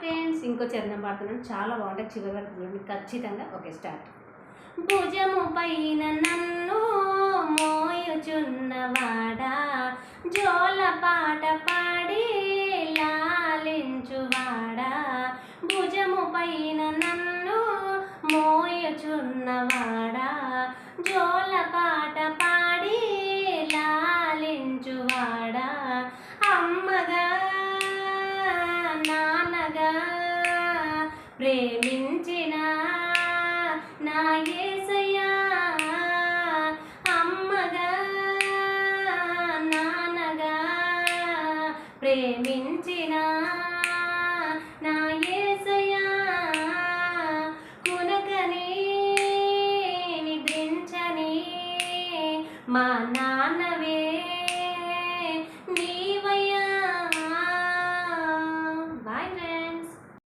Friends ఇంకో చరణం పాడుతున్నాను. చాలా బాగుంటుంది చివరి వరకు చూడండి ఖచ్చితంగా ఓకే స్టార్ట్. భుజము పైన నన్ను మోయుచున్నవాడా? జోల పాట పాడి లాలించువాడా? భుజము పైన నన్ను మోయుచున్నవాడా? ప్రేమించిన నా ఏసయ్యా అమ్మగా నాన్నగా ప్రేమించిన నా ఏసయా కునకని నిద్రించని మా నాన్నవే